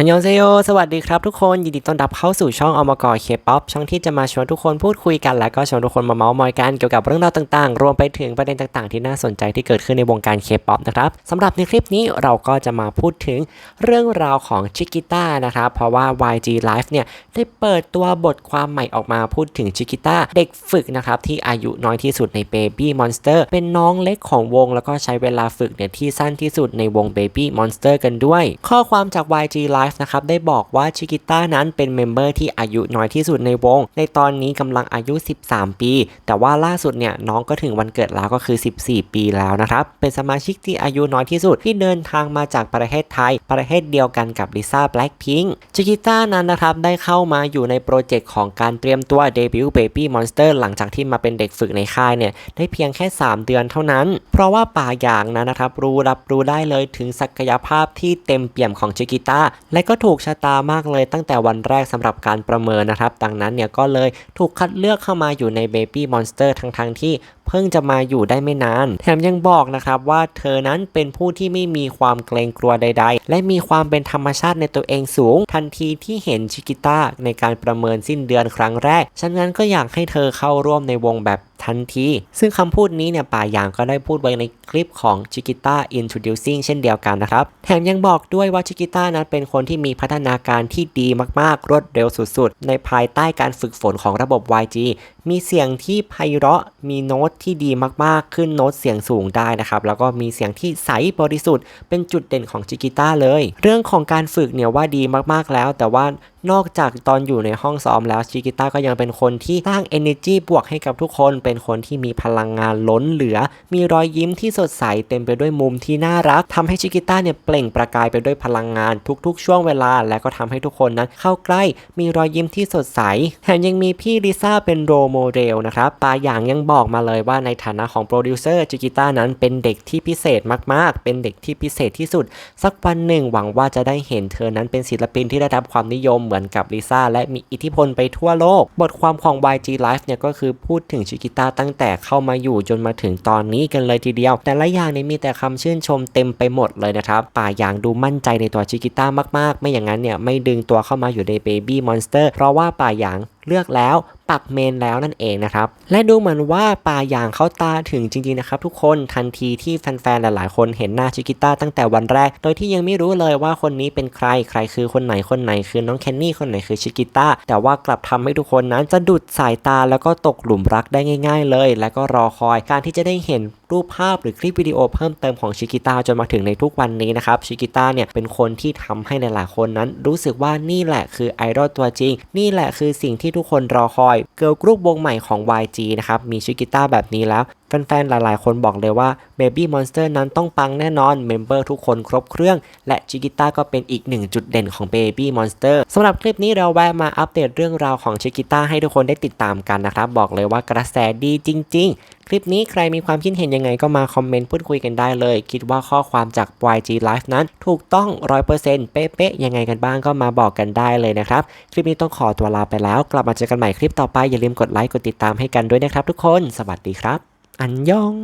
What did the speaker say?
อันยองเซโย สวัสดีครับทุกคน ยินดีต้อนรับเข้าสู่ช่องอมกอเคป๊อปช่องที่จะมาชวนทุกคนพูดคุยกัน และก็ชวนทุกคนมาเมาส์มอยกันเกี่ยวกับเรื่องราวต่างๆ รวมไปถึงประเด็นต่างๆ ที่น่าสนใจที่เกิดขึ้นในวงการเคป๊อปนะครับสำหรับในคลิปนี้เราก็จะมาพูดถึงเรื่องราวของชิกิต้านะครับ เพราะว่า YG Live เนี่ยได้เปิดตัวบทความใหม่ออกมาพูดถึงชิกิต้าเด็กฝึกนะครับที่อายุน้อยที่สุดใน Baby Monster เป็นน้องเล็กของวง แล้วก็ใช้เวลาฝึกเนี่ยที่สั้นที่สุดในวง Baby Monster กันด้วย ข้อความจาก YG Live นะครับได้บอกว่าชิกิต้านั้นเป็นเมมเบอร์ที่อายุน้อยที่สุดในวง ในตอนนี้กำลังอายุ 13 ปี แต่ว่าล่าสุดเนี่ยน้องก็ถึงวันเกิดแล้วก็คือ 14 ปีแล้วนะครับ เป็นสมาชิกที่อายุน้อยที่สุดที่เดินทางมาจากประเทศไทย ประเทศเดียวกันกับลิซ่าแบล็ k พิงค์ชิกิต้านั้นนะครับได้เข้ามาอยู่ในโปรเจกต์ของการเตรียมตัวเดบิวต์ Baby Monster หลังจากที่มาเป็นเด็กฝึกในค่ายเนี่ยได้เพียงแค่ 3 เดือนเท่านั้น เพราะว่าป่าอย่างนั้นนะครับรู้รับรู้ได้เลยถึงศักยภาพที่เต็มเปี่ยมของชิกิต้าและก็ถูกชะตามากเลยตั้งแต่วันแรกสำหรับการประเมินนะครับ ดังนั้นเนี่ยก็เลยถูกคัดเลือกเข้ามาอยู่ใน Baby Monster ทั้งๆทที่เพิ่งจะมาอยู่ได้ไม่นาน แถมยังบอกนะครับว่าเธอนั้นเป็นผู้ที่ไม่มีความเกรงกลัวใด ๆ และมีความเป็นธรรมชาติในตัวเองสูง ทันทีที่เห็นชิกิต้าในการประเมินสิ้นเดือนครั้งแรก ฉะนั้นก็อยากให้เธอเข้าร่วมในวงแบบทันที ซึ่งคำพูดนี้เนี่ยป่าหยางก็ได้พูดไว้ในคลิปของชิกิต้า introducing เช่นเดียวกันนะครับ แถมยังบอกด้วยว่าชิกิต้านั้นเป็นคนที่มีพัฒนาการที่ดีมากๆ รวดเร็วสุด ๆ ในภายใต้การฝึกฝนของระบบ YG มีเสียงที่ไพเราะ มีโน้ตที่ดีมากๆ ขึ้นโน้ตเสียงสูงได้นะครับ แล้วก็มีเสียงที่ใสบริสุทธิ์ เป็นจุดเด่นของจิกิต้าเลย เรื่องของการฝึกเนี่ยว่าดีมากๆแล้ว แต่ว่านอกจากตอนอยู่ในห้องซ้อมแล้วชิกิต้าก็ยังเป็นคนที่สร้าง energy บวกให้กับทุกคน เป็นคนที่มีพลังงานล้นเหลือ มีรอยยิ้มที่สดใสเต็มไปด้วยมุมที่น่ารักทำให้ชิกิต้าเนี่ยเปล่งประกายไปด้วยพลังงานทุกๆ ช่วงเวลา และก็ทำให้ทุกคนนั้นเข้าใกล้ มีรอยยิ้มที่สดใส แถมยังมีพี่ลิซ่าเป็นโรโมเดลนะครับปาหยางยังบอกมาเลยว่าในฐานะของโปรดิวเซอร์จิกิต้านั้นเป็นเด็กที่พิเศษมากๆ เป็นเด็กที่พิเศษที่สุด สักวันหนึ่งหวังว่าจะได้เห็นเธอนั้นเป็นศิลปินที่ได้รับความนิยมเหมือนกับลิซ่าและมีอิทธิพลไปทั่วโลก บทความของ YG Life เนี่ยก็คือพูดถึงชิกิต้าตั้งแต่เข้ามาอยู่จนมาถึงตอนนี้กันเลยทีเดียว แต่ละอย่างเนี่ยมีแต่คำชื่นชมเต็มไปหมดเลยนะครับป่าหยางดูมั่นใจในตัวชิกิต้ามากๆ ไม่อย่างนั้นเนี่ยไม่ดึงตัวเข้ามาอยู่ใน Baby Monster เพราะว่าป่าหยาง เลือกแล้วปักเมนแล้วนั่นเองนะครับ และดูเหมือนว่าป่าอย่างเขาตาถึงจริงๆนะครับทุกคนทันทีที่แฟนๆหลายๆคนเห็นหน้าชิกิต้าตั้งแต่วันแรก โดยที่ยังไม่รู้เลยว่าคนนี้เป็นใครใครคือคนไหนคนไหนคือน้องแคนนี่คนไหนคือชิกิต้าแต่ว่ากลับทำให้ทุกคนนั้นจะดุดสายตาแล้วก็ตกหลุมรักได้ง่าย ๆ เลย และก็รอคอยการที่จะได้เห็น รูปภาพหรือคลิปวิดีโอเพิ่มเติมของชิกิต้าจนมาถึงในทุกวันนี้นะครับชิกิต้าเนี่ยเป็นคนที่ทำให้หลายๆคนนั้น รู้สึกว่านี่แหละคือไอดอลตัวจริง นี่แหละคือสิ่งที่ทุกคนรอคอย เกิร์ลกรุ๊ปวงใหม่ของ YG นะครับมีชิกิต้าแบบนี้แล้ว แฟนๆ หลายๆ คนบอกเลยว่า Baby Monster นั้นต้องปังแน่นอน เมมเบอร์ทุกคนครบเครื่อง และจิกิต้าก็เป็นอีกหนึ่งจุดเด่นของ Baby Monster สำหรับคลิปนี้เราแวะมาอัปเดตเรื่องราวของชิกิต้าให้ทุกคนได้ติดตามกันนะครับ บอกเลยว่ากระแสดีจริง ๆ คลิปนี้ใครมีความคิดเห็นยังไงก็มาคอมเมนต์พูดคุยกันได้เลย คิดว่าข้อความจาก YG Live นั้น ถูกต้อง 100%เป๊ะๆ ยังไงกันบ้างก็มาบอกกันได้เลยนะครับ คลิปนี้ต้องขอตัวลาไปแล้ว กลับมาเจอกันใหม่คลิปต่อไปอย่าลืมกดไลค์กดติดตามให้กันด้วยนะครับทุกคน สวัสดีครับ อันยอง